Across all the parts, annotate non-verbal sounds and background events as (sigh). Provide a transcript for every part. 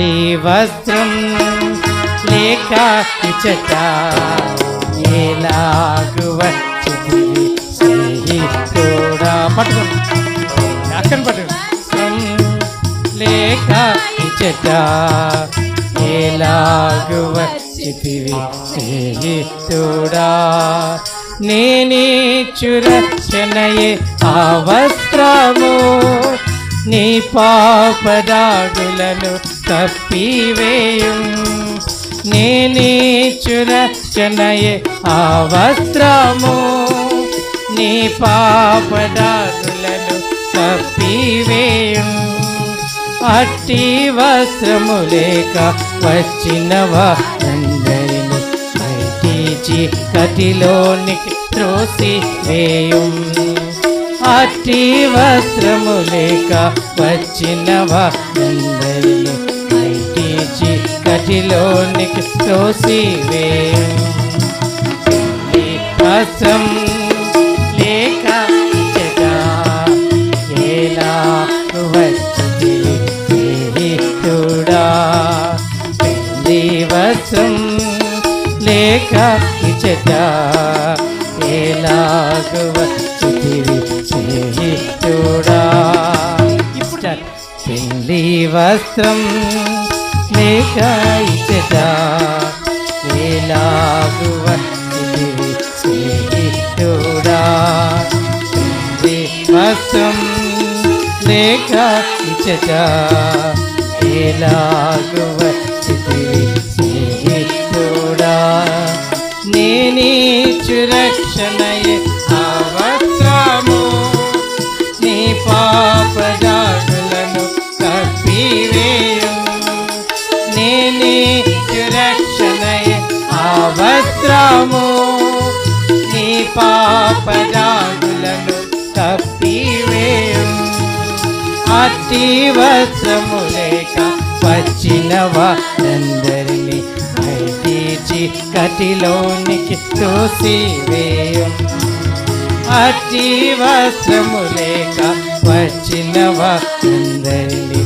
నీ వస్త్రం లేక ఇచ్చట ఎలాగు వచ్చింది స్నేహితుడా పట్టుకోండి అక్కడ పట్టుకోండి లేక ఇచ్చట ఎలాగు వచ్చితివి స్నేహితుడా నేనే చురచనయే ఆ వస్త్రము నీ పాపదాగులను కప్పివేయు నేనే చురచనయే ఆ వస్త్రము. నీ పాపదాగులను కప్పివేయు అట్టి వస్త్రము లేక వచ్చినవా అందరిని బయటిచి కటిలోనికి త్రోసి వేయం అట్టి వస్త్రము లేక వచ్చినవా? అందరిని బయటిచి కటిలోనికి తోసివే. వస్త్రం లేక ఎలా వచ్చి స్నేహితుడా వస్త్రం లేక ఇచ్చట ఎలాగు వచ్చితివి ఇప్పుడు పెళ్ళి వస్త్రం లేక ఇచ్చట స్నేహితుడా వస్త్రం లేక ఇచ్చట ఎలాగు వచ్చితివి స్నేహితుడా నేనీ చురక్షణయే కప్పివేయు నేనే చురక్షణయే ఆ వస్త్రము నీ పాపదాగులను కప్పివేయు అట్టి వస్త్రము లేక వచ్చిన వారందరినీ బయటిచి కటిలోనికి తోసివేయు. అట్టి వస్త్రము లేక వచ్చిన వారందరినీ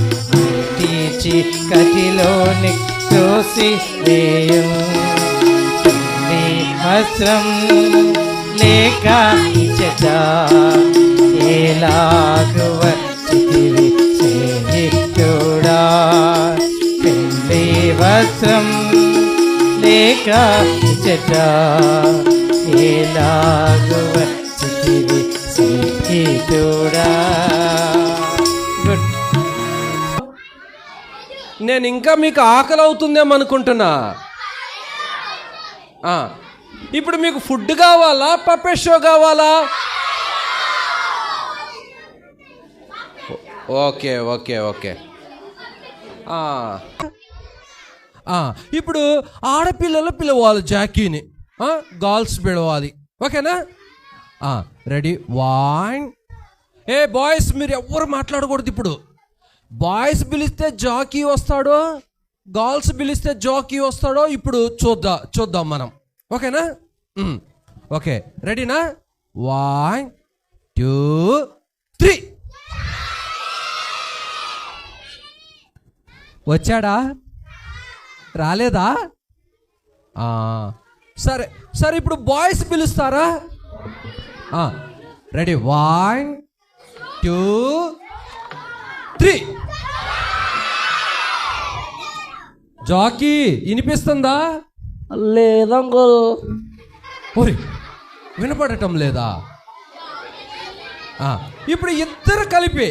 కటిలోని కటిలోనికి తోసివేయం నీ వస్త్రం లేక ఇచ్చట ఎలాగు వచ్చితివి స్నేహితుడా? పెళ్ళి వస్త్రం లేక ఇచ్చట ఎలాగు వచ్చితివి స్నేహితుడా? నేను ఇంకా మీకు ఆకలి అవుతుందేమో అనుకుంటున్నా ఇప్పుడు మీకు ఫుడ్ కావాలా? పప్పెట్ షో కావాలా? Okay okay okay. ఇప్పుడు ఆడపిల్లలు పిలవాలి జాకీని. గర్ల్స్ పిలవాలి. ఓకేనా? రెడీ. వన్. ఏ బాయ్స్ మీరు ఎవ్వరు మాట్లాడకూడదు ఇప్పుడు. బాయ్స్ పిలిస్తే జాకీ వస్తాడో గర్ల్స్ పిలిస్తే జాకీ వస్తాడో ఇప్పుడు చూద్దాం చూద్దాం మనం. ఓకేనా? ఓకే. రెడీనా? One two three. వచ్చాడా? రాలేదా? సరే సరే ఇప్పుడు బాయ్స్ పిలుస్తారా? Ready. One two three Jackie వినిపిస్తుందా? లేదంకుల్ ఓయ్ వినపడటం లేదా? ఇప్పుడు ఇద్దరు కలిపి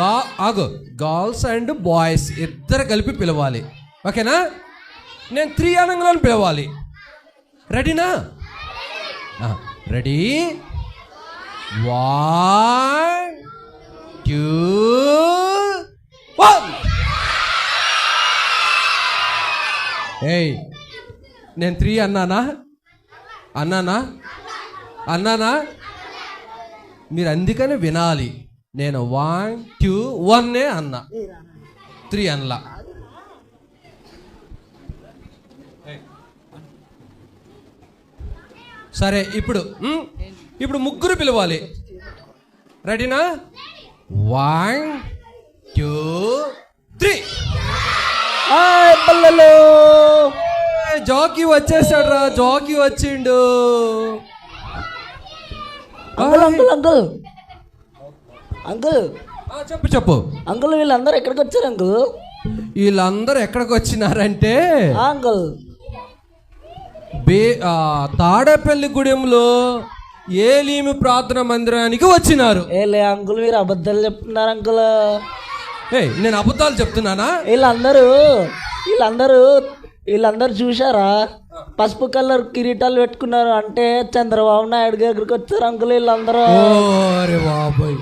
గా ఆగు గర్ల్స్ అండ్ బాయ్స్ ఇద్దరు కలిపి పిలవాలి. ఓకేనా? నేను త్రీ అనగానే పిలవాలి. రెడీనా? రెడీ? One two one. ఏయ్ నేను త్రీ అన్నానా? అన్నానా? అన్నానా? మీరు అందుకనే వినాలి. నేను వన్ టూ వన్నే అన్నా. త్రీ అన్లా. సరే ఇప్పుడు ఇప్పుడు ముగ్గురు పిలవాలి. రెడీనా వన్ టూ త్రీ పిల్లలు జాకీ వచ్చేసాడు రా జాకీ వచ్చిండు. Uncle uncle uncle. అంకుల్. చెప్పు చెప్పు. అంకుల్ వీళ్ళందరూ ఎక్కడికి వచ్చారు అంకుల్? వీళ్ళందరూ ఎక్కడికి వచ్చినారంటే అంకుల్. బే తాడేపల్లి గుడెంలో ఏలీమి ప్రార్థన మందిరానికి వచ్చినారు. ఏ లే అంకుల్ మీరు అబద్ధాలు చెప్తున్నారు అంకుల్. ఏయ్ నేను అబద్ధాలు చెప్తున్నానా? వీళ్ళందరూ వీళ్ళందరూ వీళ్ళందరూ చూశారా? పసుపు కలర్ కిరీటాలు పెట్టుకున్నారు. అంటే చంద్రబాబు నాయుడు దగ్గరికి వచ్చారు అంకుల్ వీళ్ళందరూ. ఓరే బాబాయ్.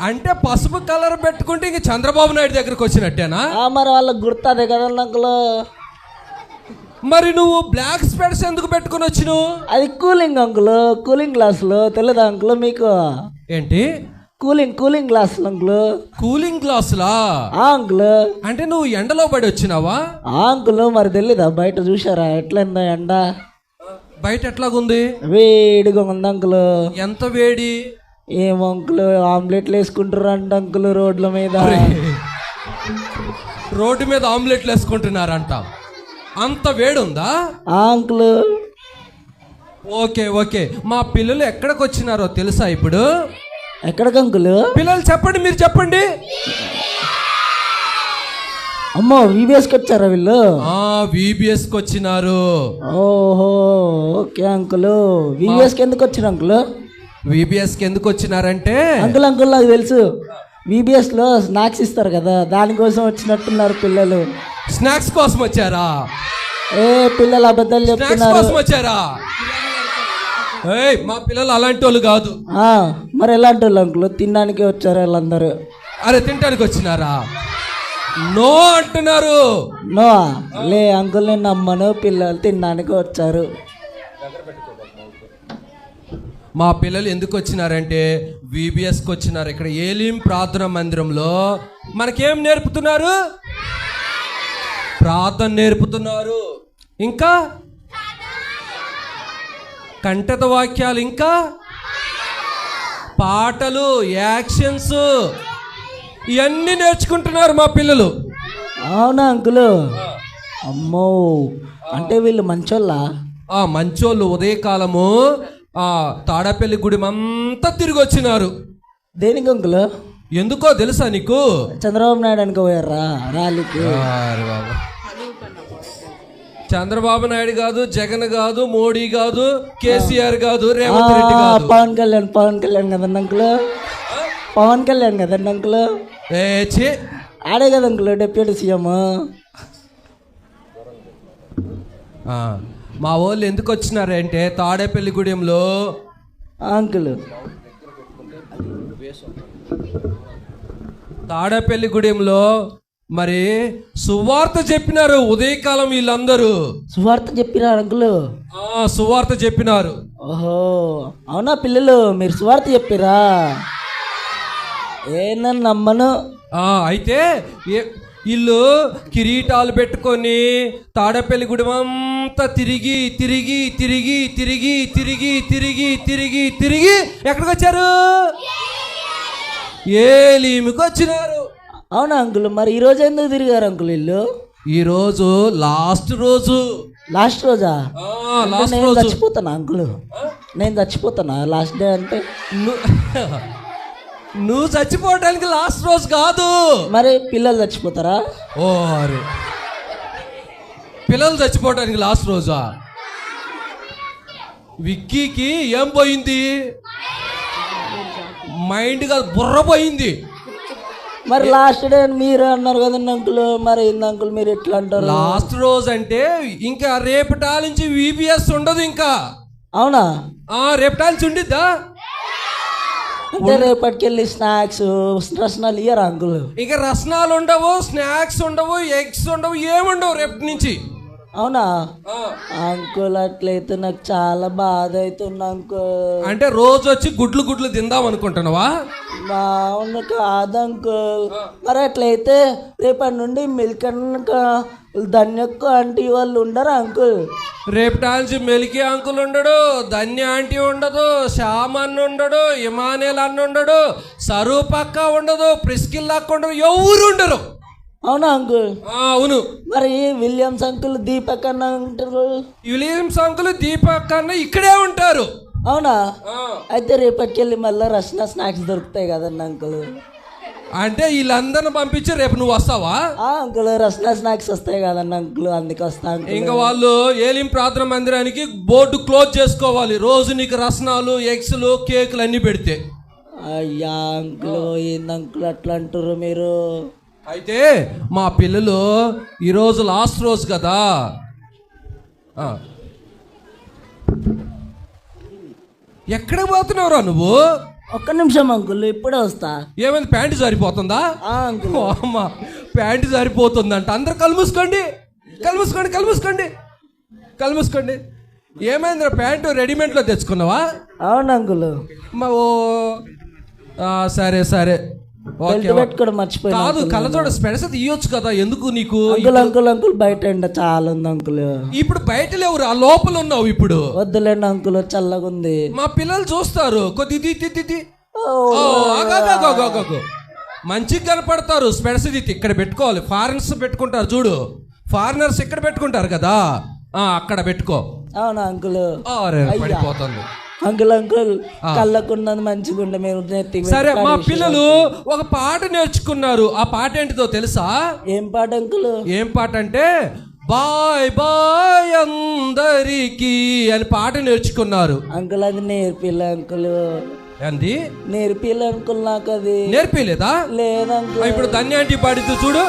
అంటే పసుపు కలర్ పెట్టుకుంటే ఇంక చంద్రబాబు నాయుడు దగ్గరికి వచ్చినట్టేనా? ఆ, మరి వాళ్ళకి గుర్తు అదే కదండి అంకుల్. మరి నువ్వు బ్లాక్ స్పెడ్స్ ఎందుకు పెట్టుకుని వచ్చినావు అది కూలింగ్ అంకుల్ కూలింగ్ గ్లాసులు తెలియదా అంకుల్ మీకు? ఏంటి? కూలింగ్ కూలింగ్ గ్లాసులు అంకుల్. కూలింగ్ గ్లాసులా? అంకుల్. అంటే నువ్వు ఎండలో పడి వచ్చినావా? ఆ అంకుల్ మరి తెలీదా? బయట చూసారా ఎట్లయిందో ఎండ? బయట ఎట్లాగుంది? వేడిగా ఉంది అంకుల్. ఎంత వేడి? ఏం అంకుల్ ఆమ్లెట్లు వేసుకుంటారు అంట అంకుల్ రోడ్ల మీద. రోడ్డు మీద ఆమ్లెట్లు వేసుకుంటున్నారంట. అంత వేడి ఉందా ఆ అంకుల్. Okay okay. మా పిల్లలు ఎక్కడికి వచ్చినారో తెలుసా ఇప్పుడు? ఎక్కడికి అంకుల్? పిల్లలు చెప్పండి మీరు చెప్పండి. అమ్మో వీబీఎస్కి వచ్చారా వీళ్ళు? ఆ VBS కి వచ్చినారు. ఓహో ఓకే అంకుల్. వీబీఎస్కి ఎందుకు వచ్చారు అంకుల్? VBS కి ఎందుకు వచ్చినారంటే? అంకుల్ అంకుల్ నాకు తెలుసు. VBS లో స్నాక్స్ ఇస్తారు కదా దానికోసం వచ్చినట్టున్నారు పిల్లలు. స్నాక్స్ కోసం వచ్చారా? ఏ పిల్లలు అబద్ధాలు స్నాక్స్ చెప్తున్నారు. కోసం వచ్చారా? ఏయ్ మా పిల్లలు అలాంటి వాళ్ళు కాదు. ఆ, మరి ఎలాంటి వాళ్ళు అంకుల్? తినడానికి వచ్చారు వాళ్ళందరూ? అరే తినడానికి వచ్చినారా? నో అంటున్నారు. నో లే అంకుల్ నేను నమ్మను పిల్లలు తినడానికి వచ్చారు. మా పిల్లలు ఎందుకు వచ్చినారంటే VBS కి వచ్చినారు. ఇక్కడ ఏలీం ప్రార్థన మందిరంలో మనకేం నేర్పుతున్నారు? ప్రార్థన నేర్పుతున్నారు. ఇంకా? కంటత వాక్యాలు ఇంకా? పాటలు యాక్షన్స్ ఇవన్నీ నేర్చుకుంటున్నారు మా పిల్లలు. అవునా అంకుల్? అమ్మో. అంటే వీళ్ళు మంచోళ్ళా? ఆ మంచోళ్ళు ఉదయకాలము ఆ తాడపల్లి గుడి అంతా తిరిగి వచ్చినారు దేనికి అంకుల్? ఎందుకో తెలుసా నీకు? చంద్రబాబు నాయుడు అనుకో పోయారా బాబు. చంద్రబాబు నాయుడు కాదు జగన్ కాదు మోడీ కాదు కేసీఆర్ కాదు రేవంత్ రెడ్డి కాదు. పవన్ కళ్యాణ్ పవన్ కళ్యాణ్ కదండి అంకుల్? పవన్ కళ్యాణ్ కదండి అంకుల్. ఆడే కదా అంకుల్ డిప్యూటీ సీఎం. మా వాళ్ళు ఎందుకు వచ్చినారంటే తాడేపల్లి గుడెంలో? అంకుల్. తాడేపల్లి గుడెంలో మరి సువార్త చెప్పినారు ఉదయకాలం వీళ్ళందరూ. సువార్త చెప్పిరా అంకుల్. ఆ సువార్త చెప్పినారు. ఓహో అవునా పిల్లలు? మీరు సువార్త చెప్పిరా? ఏ నన్ను నమ్మను. ఆ, అయితే ఏ- వీళ్ళు కిరీటాలు పెట్టుకొని తాడపల్లి గుడి అంతా తిరిగి తిరిగి తిరిగి తిరిగి తిరిగి తిరిగి తిరిగి తిరిగి ఎక్కడికి వచ్చారు? ఏలీమికి వచ్చినారు. అవునా అంకుల్? మరి ఈ రోజు ఎందుకు తిరిగారు అంకుల్ వీళ్ళు? ఈరోజు లాస్ట్ రోజు. లాస్ట్ రోజా? లాస్ట్ నేను రోజు. చచ్చిపోతానా అంకుల్? నేను చచ్చిపోతానా? లాస్ట్ డే అంటే (laughs) నువ్వు చచ్చిపోవడానికి లాస్ట్ రోజు కాదు. మరి పిల్లలు చచ్చిపోతారా? ఓ అరే. పిల్లలు చచ్చిపోవడానికి లాస్ట్ రోజా? విక్కీకి ఏం పోయింది? మైండ్ కాదు బుర్ర పోయింది. మరి లాస్ట్ డే మీరు అన్నారు కదండి అంకుల్ మరి ఏంది అంకుల్ మీరు ఎట్లా అంటారు? లాస్ట్ రోజు అంటే ఇంకా రేపటాల నుంచి విబిఎస్ ఉండదు ఇంకా. అవునా? ఆ రేపటాల నుంచి ఉండిద్దా? అంటే రేపటికెళ్ళి స్నాక్స్ రసనాలు ఇయ్యరా అంకుల్? ఇంకా రసనాలు ఉండవు స్నాక్స్ ఉండవు ఎగ్స్ ఉండవు ఏముండవు రేపటి నుంచి. అవునా? అంకుల్ అట్లయితే నాకు చాలా బాధ అవుతుంది అంకుల్. అంటే రోజు వచ్చి గుడ్లు గుడ్లు తిందాం అనుకుంటున్నావా? అవును కాదు అంకుల్. మరి అట్లయితే రేపటి నుండి మిల్క్ అన్నాక ధన్యక్క ఆంటీ వాళ్ళు ఉండరా అంకుల్? రేపటి నుంచి మెలికి అంకుల్ ఉండడు ధన్య ఆంటీ ఉండదు శ్యామ్ అన్న ఉండడు ఇమానేల్ అన్న ఉండడు సరూపక్క ఉండదు ప్రిస్కిల్ అక్క ఉండదు ఎవరు ఉండరు? అవునా అంకుల్? అవును. మరి విలియమ్స్ అంకుల్ దీపక్ అన్న ఉంటారు. విలియమ్స్ అంకుల్ దీపక్ అన్న ఇక్కడే ఉంటారు. అవునా? అయితే రేపటికెళ్ళి మళ్ళీ రష్ణ స్నాక్స్ దొరుకుతాయి కదండి అంకుల్. అంటే వీళ్ళందరిని పంపించి రేపు నువ్వు వస్తావా? అంకుల్ రష్ణ స్నాక్స్ వస్తాయి కదండి అంకుల్. అందుకు వస్తా ఇంకా వాళ్ళు ఏలిం ప్రార్థన మందిరానికి బోర్డు క్లోజ్ చేసుకోవాలి. రోజు నీకు రసనాలు ఎగ్స్లు కేకులు అన్ని పెడితే. అయ్యా అంకుల్ ఏంది అంకుల్ అట్లా అంటారు మీరు? అయితే మా పిల్లలు ఈరోజు లాస్ట్ రోజు కదా. ఎక్కడ పోతున్నావురా నువ్వు? ఒక్క నిమిషం అంకుల్ ఇప్పుడే వస్తా. ఏమైంది ప్యాంటు సరిపోతుందా అమ్మ ప్యాంటు సరిపోతుందంట అందరు కళ్ళు మూసుకోండి కళ్ళు మూసుకోండి కళ్ళు మూసుకోండి కళ్ళు మూసుకోండి ఏమైందిరా ప్యాంటు రెడీమేడ్లో తెచ్చుకున్నావా? అవును అంకుల్. మా ఓ సరే సరే. బెల్ట్ పెట్టుకోవడం మర్చిపోయినా కాదు కళ్ళజోడ స్పెడస్ తీయొచ్చు కదా ఎందుకు నీకు? అంకుల్ అంకుల్ అంకుల్ బయట ఎండ చాలా ఉంది అంకుల్. ఇప్పుడు బయట లేవురు ఆ లోపల ఉన్నావు ఇప్పుడు. వద్దులేండి అంకుల్ చల్లగా ఉంది. మా పిల్లలు చూస్తారు. కొద్ది ది ది ది. మంచిగా కనపడతారు స్పెడస్ ఇది ఇక్కడ పెట్టుకోవాలి. ఫారినర్స్ పెట్టుకుంటారు చూడు. ఫారినర్స్ ఇక్కడ పెట్టుకుంటారు కదా. ఆ అక్కడ పెట్టుకో. అవునా అంకుల్? పడిపోతుంది. అంకుల్ అంకుల్ కళ్ళకున్నది మంచిగా ఉండే మీరు సరే మా. పిల్లలు ఒక పాట నేర్చుకున్నారు. ఆ పాట ఏంటిదో తెలుసా? ఏం పాట అంకుల్? ఏం పాట అంటే బాయ్ బాయ్ అందరికి అని పాట నేర్చుకున్నారు. అంకుల్ అది నేర్పిల్ల అంకుల్? అంది నేర్పిల్ల అంకుల్ నాకు అది నేర్పిలేదా? లేదు ఆ, అంకుల్ ఇప్పుడు ధన్యాంటి పాడితే చూడు.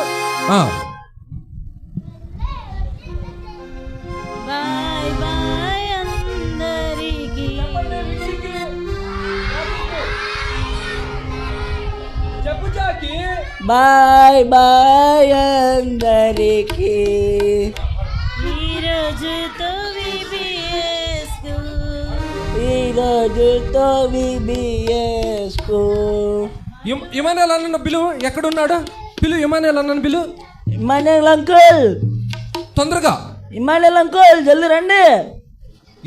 బాయ్ బాయ్ అందరికి. ఈరోజుతో విబిఎస్కు ఈరోజుతో విబిఎస్కు ఇమ్- ఇమానుయేల్ అన్న బిలు ఎక్కడున్నాడు? పిలు ఇమానుయేల్ అన్న బిలు ఇమానుయల్ అంకుల్. తొందరగా. ఇమానుయల్ అంకుల్ జల్ది రండి.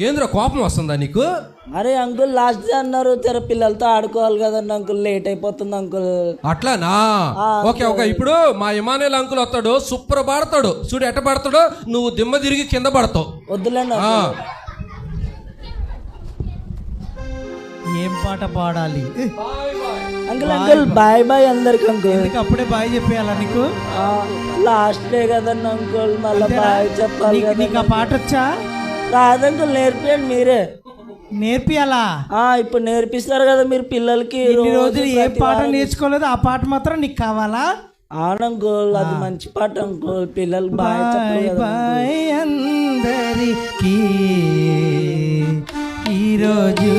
ఏంద్రా కోపం వస్తుందా నీకు? అరే అంకుల్ లాస్ట్ డే అన్నారు తెర పిల్లలతో ఆడుకోవాలి కదండి అంకుల్ లేట్ అయిపోతుంది అంకుల్. అట్లానా? ఓకే ఓకే ఇప్పుడు మా ఇమానుయేల్ అంకుల్ వస్తాడు సూపర్ పాడతాడు చూడు ఎట్ట పడతాడో నువ్వు దిమ్మ తిరిగి కింద పడతావు. వద్దులేండి. ఏం పాట పాడాలి? అంకుల్ అంకుల్ బాయ్ బాయ్ అందరికి అంకుల్. ఎందుకు అప్పుడే బాయ్ చెప్పేయాలా నీకు? లాస్ట్ డే కదండి అంకుల్ మళ్ళీ బాయ్ చెప్పాలి నీకు ఆ పాట వచ్చా? రాదంకుల్ నేర్పియండి మీరే. నేర్పియాలా? ఆ ఇప్పుడు నేర్పిస్తారు కదా మీరు పిల్లలకి రోజు రోజులు ఏ పాట. నేర్చుకోలేదు ఆ పాట మాత్రం నీకు కావాలా? అంకుల్ అది మంచి పాట అంకుల్ పిల్లలు బాయ్ అందరికి. ఈరోజు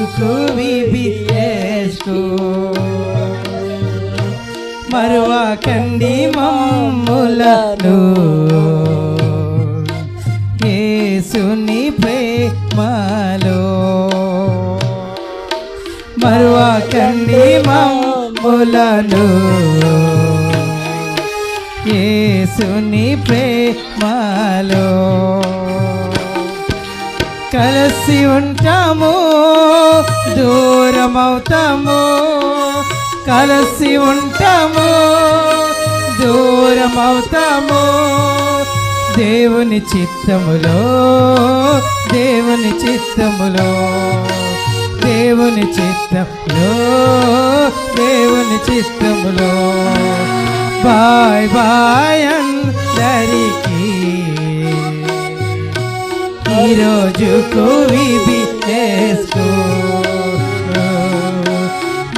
విబిఎస్కు మరువకండి మమ్ములను. మరువకండి కేసుని యేసుని ప్రేమలో కలిసి ఉంటాము దూరమవుతాము. కలిసి ఉంటాము దూరమవుతాము. దేవుని చిత్తములో దేవుని చిత్తములో దేవుని చిత్తములో దేవుని చిత్తములో. బాయ్ బాయ్ అందరికీ. ఈరోజు కోవిబి వేసుకో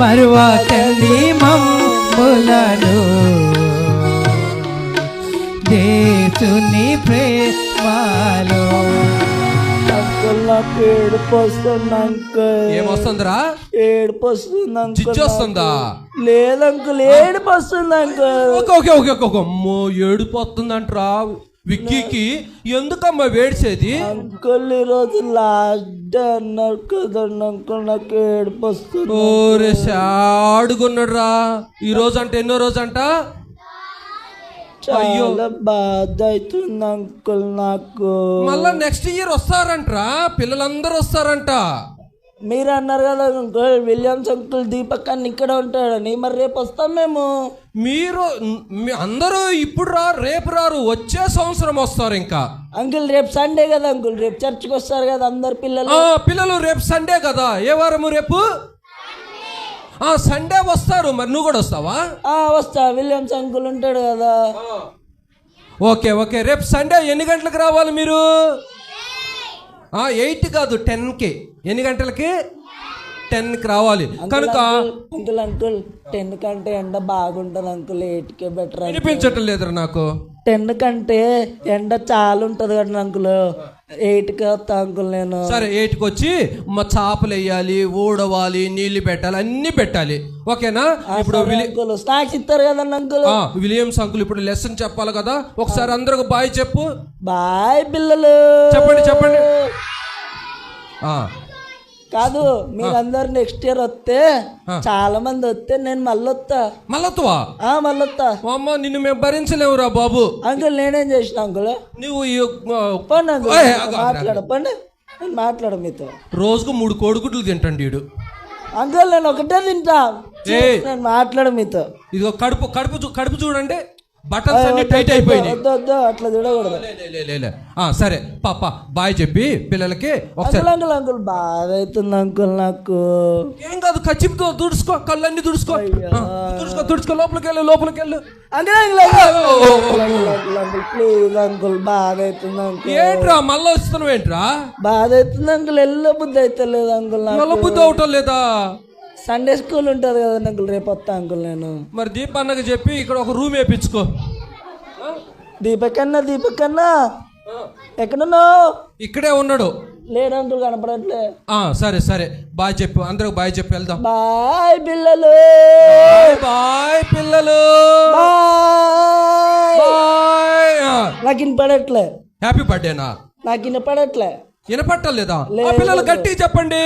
మరువకండి మమ్ములను. దేశుని ప్రేమలో. అంకుల్ నాకు ఏడుపు వస్తుంది అంకుల్ ఏమొస్తుందిరా? ఏడుపు వస్తుంది అంకుల్ చిచ్చు వస్తుందా లేదు అంకుల్ ఏడుపు వస్తుంది uncle okay okay okay okay okay. అమ్మో ఏడిపోతుందంటరా విక్కీకి ఎందుకమ్మా వేడిసేది అంకుల్ ఈరోజు లాస్ట్ డే అన్నారు కదండి అంకుల్ నాకు ఏడుపు వస్తుంది ఓరే సాడుకున్నాడు రా ఈ రోజు అంటే ఎన్నో రోజు అంట. చాలా బాధ అవుతుంది అంకుల్ నాకు. మళ్ళా నెక్స్ట్ ఇయర్ వస్తారంట్రా పిల్లలందరూ వస్తారంట. మీరు అన్నారు కదా అంకుల్ విలియమ్స్ అంకుల్ దీపక్ అన్న ఇక్కడ ఉంటాడని మరి రేపు వస్తాం మేము. మీరు మీ అందరూ ఇప్పుడు రా రేపు రారు వచ్చే సంవత్సరం వస్తారు ఇంకా. అంకుల్ రేపు సండే కదా అంకుల్ రేపు చర్చికి వస్తారు కదా అందరు పిల్లలు. ఆ పిల్లలు రేపు సండే కదా ఏ వారము రేపు? ఆ సండే వస్తారు మరి నువ్వు కూడా వస్తావా? వస్తా. విలియమ్స్ అంకుల్ ఉంటాడు కదా. Okay okay. రేపు సండే ఎన్ని గంటలకు రావాలి మీరు? ఎయిట్ కాదు టెన్కి. ఎన్ని గంటలకి? టెన్కి రావాలి. కనుక అంకుల్ అంకుల్ టెన్ కంటే ఎండ బాగుంటుంది అంకుల్. ఎయిట్కే బెటర్ వినిపించటం లేదు నాకు. టెన్ కంటే ఎండ చాలా ఉంటుంది కదా అంకుల్. ఎయిట్కే అంకుల్ నేను సరే ఎయిట్కి వచ్చి మా చేపలు వేయాలి ఊడవాలి నీళ్ళు పెట్టాలి అన్ని పెట్టాలి. ఓకేనా? ఇప్పుడు అంకుల్. స్నాక్స్ ఇస్తారు కదండి అంకుల్. విలియమ్స్ అంకుల్ ఇప్పుడు లెసన్ చెప్పాలి కదా. ఒకసారి అందరికి బాయ్ చెప్పు. బాయ్ పిల్లలు. చెప్పండి చెప్పండి. ఆ, కాదు మీరందరు నెక్స్ట్ ఇయర్ వస్తే చాలా మంది వస్తే నేను మళ్ళీ వస్తా మళ్ళొత్తువా? ఆ మళ్ళీ వస్తా మా అమ్మ నిన్ను మేము భరించలేవురా బాబు. అంకుల్ నేనేం చేసిన అంకుల్? నువ్వు పండి మాట్లాడ పండి నేను మాట్లాడ మీతో. రోజుకు మూడు కోడిగుడ్లు తింటాడు వీడు అంకుల్ నేను ఒకటే తింటా. నేను మాట్లాడ మీతో. ఇదిగో కడుపు కడుపు కడుపు చూడండి. బటన్స్ అన్ని టైట్ అయిపోయినాయి. అట్లా చూడకూడదు. ఆ, సరే పాప బాయ్ చెప్పి పిల్లలకి ఒకసారి అంకుల్ బాధ అవుతుంది అంకుల్ నాకు. ఏం కాదు కచ్చిపుతో తుడుచుకో కళ్ళన్నీ తుడుచుకో. తుడుచుకో తుడుచుకో లోపలికి వెళ్ళు లోపలికి వెళ్ళు. అంకుల్ అంకుల్ ప్లీజ్ అంకుల్ బాధ అవుతుంది అంకుల్. ఏంట్రా మళ్ళీ వస్తున్నావు ఏంట్రా బాధ అవుతుంది అంకుల్ ఎల్లో బుద్ధి అయితే లేదు అంకుల్ మళ్ళీ బుద్ధి అవటం లేదా? సండే స్కూల్ ఉంటుంది కదా అంకుల్ రేపు వస్తా అంకుల్ నేను. మరి దీప్ అన్నకి చెప్పి ఇక్కడ ఒక రూమ్ వేపించుకో. దీపక్ అన్న దీపక్ అన్న ఎక్కడున్నావు? ఇక్కడే ఉన్నాడు. లేడు అంకుల్ కనపడట్లే? ఆ సరే సరే. బాయ్ చెప్పు అందరికి బాయ్ చెప్పి వెళ్దాం. బాయ్ పిల్లలు. బాయ్ బాయ్ పిల్లలు. బాయ్. బాయ్. ఆ, నాకు వినపడట్లే. హ్యాపీ బర్త్డేనా నాకు వినపడట్లే. వినపట్టలేదా? ఆ పిల్లలు గట్టిగా చెప్పండి.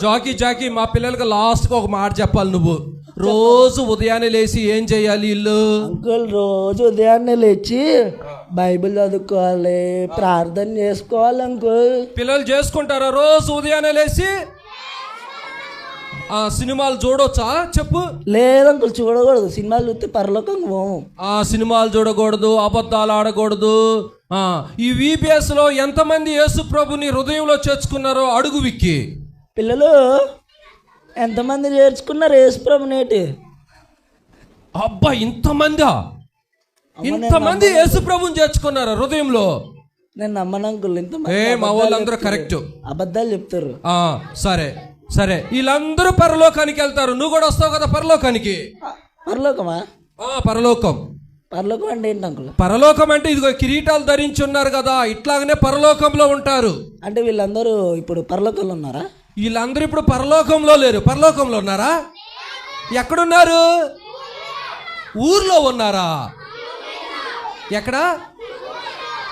జాకీ జాకీ మా పిల్లలకి లాస్ట్గా ఒక మాట చెప్పాలి నువ్వు. రోజు ఉదయాన్నే లేచి ఏం చేయాలి ఇల్లు? అంకుల్ రోజు ఉదయాన్నే లేచి బైబిల్ చదువుకోవాలి ప్రార్థన చేసుకోవాలి అంకుల్. పిల్లలు చేసుకుంటారా? రోజు ఉదయాన్నే లేచి ఆ సినిమాలు చూడొచ్చా? చెప్పు. లేదు అంకుల్ చూడకూడదు. సినిమాలు చూస్తే పరలోకం పోము. ఆ సినిమాలు చూడకూడదు అబద్ధాలు ఆడకూడదు. ఈ VBS లో ఎంతమంది యేసు ప్రభుని హృదయంలో చేర్చుకున్నారో అడుగు విక్కి. పిల్లలు ఎంతమంది చేర్చుకున్నారు యేసుప్రభు నేటి? అబ్బా ఇంతమందా? ఇంతమంది యేసు ప్రభుని చేర్చుకున్నారా హృదయంలో? నేను నమ్మను అంకుల్ ఇంత ఏ మా వాళ్ళందరూ కరెక్ట్. అబద్ధాలు చెప్తారు. ఆ సరే సరే. వీళ్ళందరూ పరలోకానికి వెళ్తారు. నువ్వు కూడా వస్తావు కదా పరలోకానికి? పరలోకమా? ఆ పరలోకం. పరలోకం అంటే ఏంటి అంకుల్? పరలోకం అంటే ఇదిగో కిరీటాలు ధరించి ఉన్నారు కదా ఇట్లాగనే పరలోకంలో ఉంటారు. అంటే వీళ్ళందరూ ఇప్పుడు పరలోకంలో ఉన్నారా? వీళ్ళందరూ ఇప్పుడు పరలోకంలో లేరు. పరలోకంలో ఉన్నారా? ఎక్కడున్నారు? ఊర్లో ఉన్నారా? ఎక్కడ?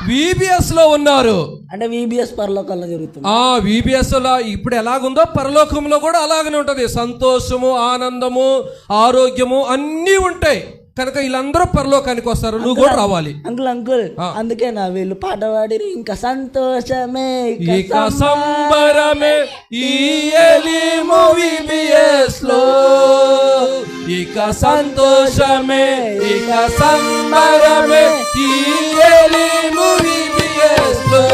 విబిఎస్లో ఉన్నారు. అంటే విబిఎస్ పరలోకంలో జరుగుతుంది. ఆ విబిఎస్లో ఇప్పుడు ఎలాగుందో పరలోకంలో కూడా అలాగనే ఉంటది. సంతోషము ఆనందము ఆరోగ్యము అన్నీ ఉంటాయి. కనుక వీళ్ళందరూ పరలోకానికి వస్తారు నువ్వు కూడా రావాలి. అంకుల్ అంకుల్ అందుకే నా వీళ్ళు పాట పాడిరు ఇంకా సంతోషమే ఇక సంబరమే లో ఇక సంతోషమే ఇక సంబరమే లో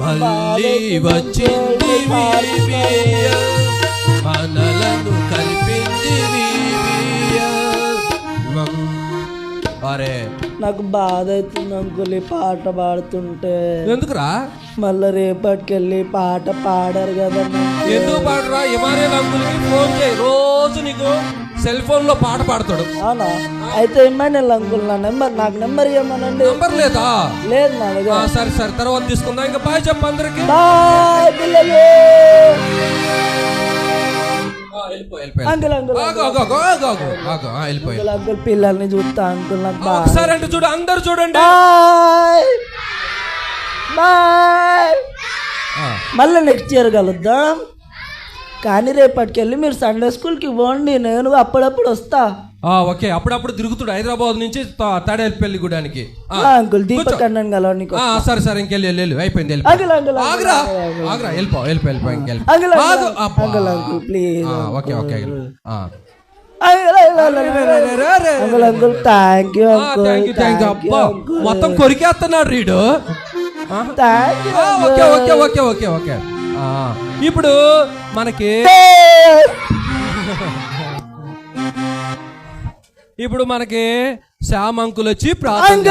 మళ్ళీ వచ్చింది మనలను కలిపింది. అరే నాకు బాధ అవుతుంది అంకుల్ ఈ పాట పాడుతుంటే ఎందుకురా? మళ్ళీ రేపటికెళ్ళి పాట పాడారు కదా ఎందుకు పాడరా? ఇమానియల్ అంకుల్కి ఫోన్ చేయి. రోజు నీకు సెల్ ఫోన్లో పాట పాడతాడు. అవునా? అయితే ఇమ్మానుయల్ అంకుల్ నా నెంబర్ నాకు నెంబర్ ఇవ్వమనండి. నంబర్ లేదా? లేదు నా దగ్గర. సరే సరే తర్వాత తీసుకుందాం. ఇంకా బాయ్ చెప్పు అందరికి. బాయ్ పిల్లలు. అంకుల్ పిల్లల్ని చూస్తా అంకుల్ నాకు ఒకసారి అంటే చూడు అందరు చూడండి. బాయ్. బాయ్. మళ్ళీ నెక్స్ట్ ఇయర్ కలుద్దాం. కానీ రేపటికెళ్ళి మీరు సండే స్కూల్కి పోండి నేను అప్పుడప్పుడు వస్తా. ఆ, ఓకే. అప్పుడప్పుడు తిరుగుతుడు హైదరాబాద్ నుంచి త- తాడేపల్లి గుడానికి. ఆ, ఆ, అంకుల్ దీపక్ అన్నని కలవడానికి ఆ, సరే సరే ఇంకెళ్ళి వెళ్ళు, వెళ్ళు. అయిపోయింది వెళ్ళిపో. Uncle uncle Agra. ఆగ్రా వెళ్ళిపో వెళ్ళిపో వెళ్ళిపో ఇంకెళ్ళి. అంకుల్ అబ్బా. అంకుల్ అంకుల్ ప్లీజ్ ఆ, okay okay. Uncle uncle thank you ఆ, థ్యాంక్ యూ థ్యాంక్ యూ అబ్బా మొత్తం కొరికేస్తున్నాడు రీడు. థ్యాంక్ యూ ఆ, okay okay okay okay okay. ఇప్పుడు మనకి ఇప్పుడు మనకి శ్యామ్ అంకుల్ వచ్చి ప్రార్థన.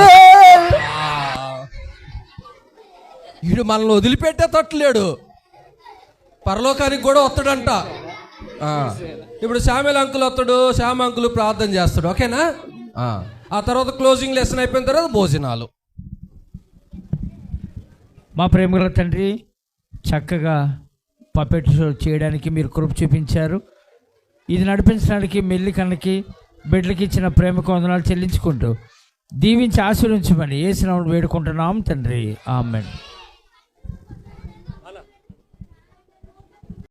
వీడు మనల్ని వదిలిపెట్టేటట్లేడు పరలోకానికి కూడా వస్తాడంట. ఆ, ఇప్పుడు శ్యామల అంకుల్ వస్తాడు శ్యామ అంకుల్ ప్రార్థన చేస్తాడు. ఓకేనా? ఆ, ఆ తర్వాత క్లోజింగ్ లెసన్ అయిపోయిన తర్వాత భోజనాలు. మా ప్రేమగల తండ్రి చక్కగా పపెట్ షో చేయడానికి మీరు కృప చూపించారు. ఇది నడిపించడానికి మెల్లికన్నకి బిడ్డలకి ఇచ్చిన ప్రేమ వందనాలు చెల్లించుకుంటూ దీవించి ఆశీర్వించమని ఏసిన వేడుకుంటున్నాం తండ్రి. ఆమెన్.